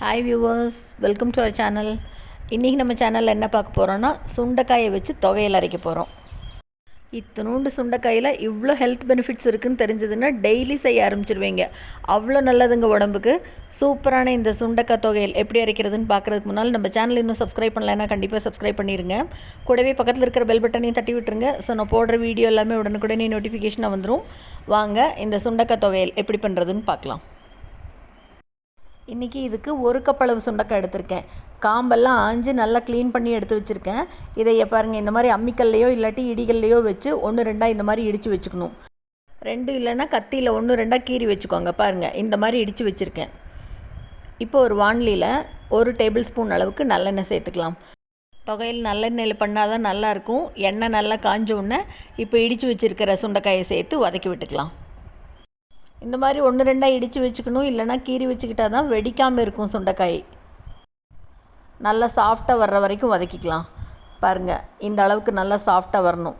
Hi viewers welcome to our channel இன்றைக்கி நம்ம சேனலில் என்ன பார்க்க போகிறோன்னா சுண்டைக்காயை வச்சு தொகையில் அரைக்க போகிறோம் இத்தனோண்டு சுண்டைக்காயில் இவ்வளோ ஹெல்த் பெனிஃபிட்ஸ் இருக்குன்னு தெரிஞ்சதுன்னா டெய்லி செய்ய ஆரம்பிச்சிருவீங்க. அவ்வளோ நல்லதுங்க உடம்புக்கு. சூப்பரான இந்த சுண்டைக்காய் தொகையில் எப்படி அரைக்கிறதுன்னு பார்க்குறதுக்கு முன்னால் நம்ம சேனல் இன்னும் சப்ஸ்கிரைப் பண்ணலைன்னா கண்டிப்பாக சப்ஸ்கிரைப் பண்ணிடுங்க கூடவே பக்கத்தில் இருக்கிற பெல் பட்டனையும் தட்டி விட்டுருங்க. ஸோ நான் போடுற வீடியோ எல்லாமே உடனுக்குடனே நோட்டிஃபிகேஷனாக வந்துடும் வாங்க இந்த சுண்டைக்காய் தொகையில் எப்படி பண்ணுறதுன்னு பார்க்கலாம். இன்றைக்கி இதுக்கு ஒரு கப்பளவு சுண்டக்காய் எடுத்திருக்கேன். காம்பெல்லாம் ஆஞ்சு நல்லா க்ளீன் பண்ணி எடுத்து வச்சுருக்கேன். இதை பாருங்கள் இந்த மாதிரி அம்மிக்கல்லையோ இல்லாட்டி இடிகள்லையோ வச்சு ஒன்று ரெண்டாக இந்த மாதிரி இடித்து வச்சுக்கணும். ரெண்டு இல்லைன்னா கத்தியில் ஒன்று ரெண்டாக கீறி வச்சுக்கோங்க பாருங்கள் இந்த மாதிரி இடித்து வச்சுருக்கேன். இப்போ ஒரு வான்லியில் ஒரு டேபிள் ஸ்பூன் அளவுக்கு நல்லெண்ணெய் சேர்த்துக்கலாம். தொகையில் நல்லெண்ணெயில் பண்ணால் தான் நல்லாயிருக்கும் எண்ணெய் நல்லா காஞ்ச உடனே இப்போ இடித்து வச்சுருக்கிற சுண்டைக்காயை சேர்த்து வதக்கி விட்டுக்கலாம். இந்த மாதிரி ஒன்று ரெண்டாக இடித்து வச்சுக்கணும் இல்லைனா கீறி வச்சுக்கிட்டா தான் வெடிக்காமல் இருக்கும் சுண்டைக்காய். நல்லா சாஃப்டாக வர்ற வரைக்கும் வதக்கிக்கலாம். பாருங்கள் இந்த அளவுக்கு நல்லா சாஃப்டாக வரணும்.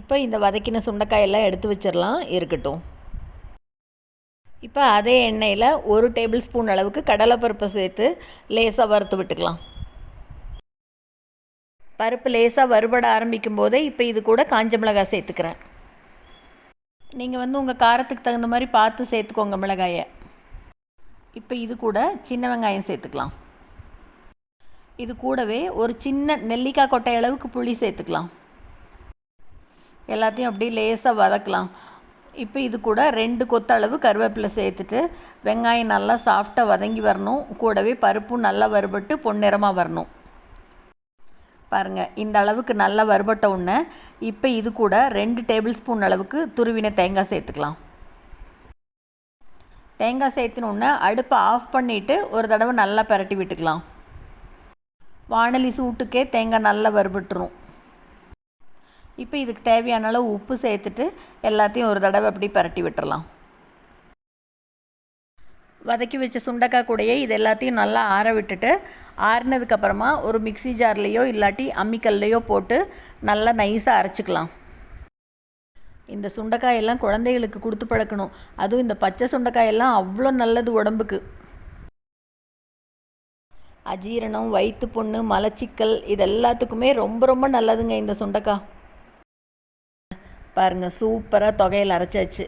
இப்போ இந்த வதக்கின சுண்டைக்காயெல்லாம் எடுத்து வச்சிடலாம் இருக்கட்டும். இப்போ அதே எண்ணெயில் ஒரு டேபிள் ஸ்பூன் அளவுக்கு கடலைப்பருப்பை சேர்த்து லேசாக வறுத்து விட்டுக்கலாம். பருப்பு லேசாக வறுபட ஆரம்பிக்கும் போதே இப்போ இது கூட காஞ்ச மிளகாய் சேர்த்துக்கிறேன். நீங்கள் வந்து உங்கள் காரத்துக்கு தகுந்த மாதிரி பார்த்து சேர்த்துக்கோங்க மிளகாயை. இப்போ இது கூட சின்ன வெங்காயம் சேர்த்துக்கலாம். இது கூடவே ஒரு சின்ன நெல்லிக்காய் கொட்டை அளவுக்கு புளி சேர்த்துக்கலாம். எல்லாத்தையும் அப்படியே லேசாக வதக்கலாம். இப்போ இது கூட ரெண்டு கொத்தளவு கருவேப்பிலை சேர்த்துட்டு வெங்காயம் நல்லா சாஃப்டாக வதங்கி வரணும். கூடவே பருப்பும் நல்லா வறுபட்டு பொன்னிறமாக வரணும். பாருங்கள் இந்த அளவுக்கு நல்லா வறுபட்ட உடனே இப்போ இது கூட ரெண்டு டேபிள் ஸ்பூன் அளவுக்கு துருவின தேங்காய் சேர்த்துக்கலாம். தேங்காய் சேர்த்தினோடனே அடுப்பை ஆஃப் பண்ணிவிட்டு ஒரு தடவை நல்லா பரட்டி விட்டுக்கலாம். வானலி சூட்டுக்கே தேங்காய் நல்லா வறுபட்டுரும். இப்போ இதுக்கு தேவையான அளவு உப்பு சேர்த்துட்டு எல்லாத்தையும் ஒரு தடவை அப்படி பரட்டி விட்டுறலாம். வதக்கி வச்ச சுண்டக்காய் கூடையே இது எல்லாத்தையும் நல்லா ஆற விட்டுட்டு ஆறினதுக்கப்புறமா ஒரு மிக்சி ஜார்லேயோ இல்லாட்டி அம்மிக்கல்லையோ போட்டு நல்லா நைஸாக அரைச்சிக்கலாம். இந்த சுண்டைக்காயெல்லாம் குழந்தைகளுக்கு கொடுத்து பழக்கணும். அதுவும் இந்த பச்சை சுண்டைக்காயெல்லாம் அவ்வளோ நல்லது உடம்புக்கு. அஜீரணம் வயிற்று பொண்ணு மலச்சிக்கல் இது எல்லாத்துக்குமே ரொம்ப ரொம்ப நல்லதுங்க இந்த சுண்டைக்காய். பாருங்கள் சூப்பராக தொகையில் அரைச்சாச்சு.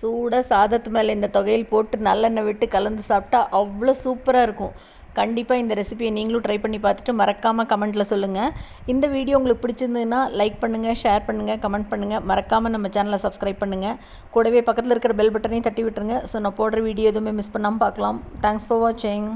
சூடாக சாதத்து மேலே இந்த தொகையில் போட்டு நல்லெண்ணெய் விட்டு கலந்து சாப்பிட்டா அவ்வளோ சூப்பராக இருக்கும். கண்டிப்பாக இந்த ரெசிபியை நீங்களும் ட்ரை பண்ணி பார்த்துட்டு மறக்காமல் கமெண்ட்டில் சொல்லுங்கள் இந்த வீடியோ உங்களுக்கு பிடிச்சிருந்ததுன்னா லைக் பண்ணுங்கள் ஷேர் பண்ணுங்கள் கமெண்ட் பண்ணுங்கள் மறக்காமல் நம்ம சேனலை சப்ஸ்கிரைப் பண்ணுங்கள் கூடவே பக்கத்தில் இருக்கிற பெல் பட்டனையும் தட்டி விட்டுருங்க. ஸோ நான் போடுற வீடியோ எதுவுமே மிஸ் பண்ணாமல் பார்க்கலாம். தேங்க்ஸ் ஃபார் வாட்சிங்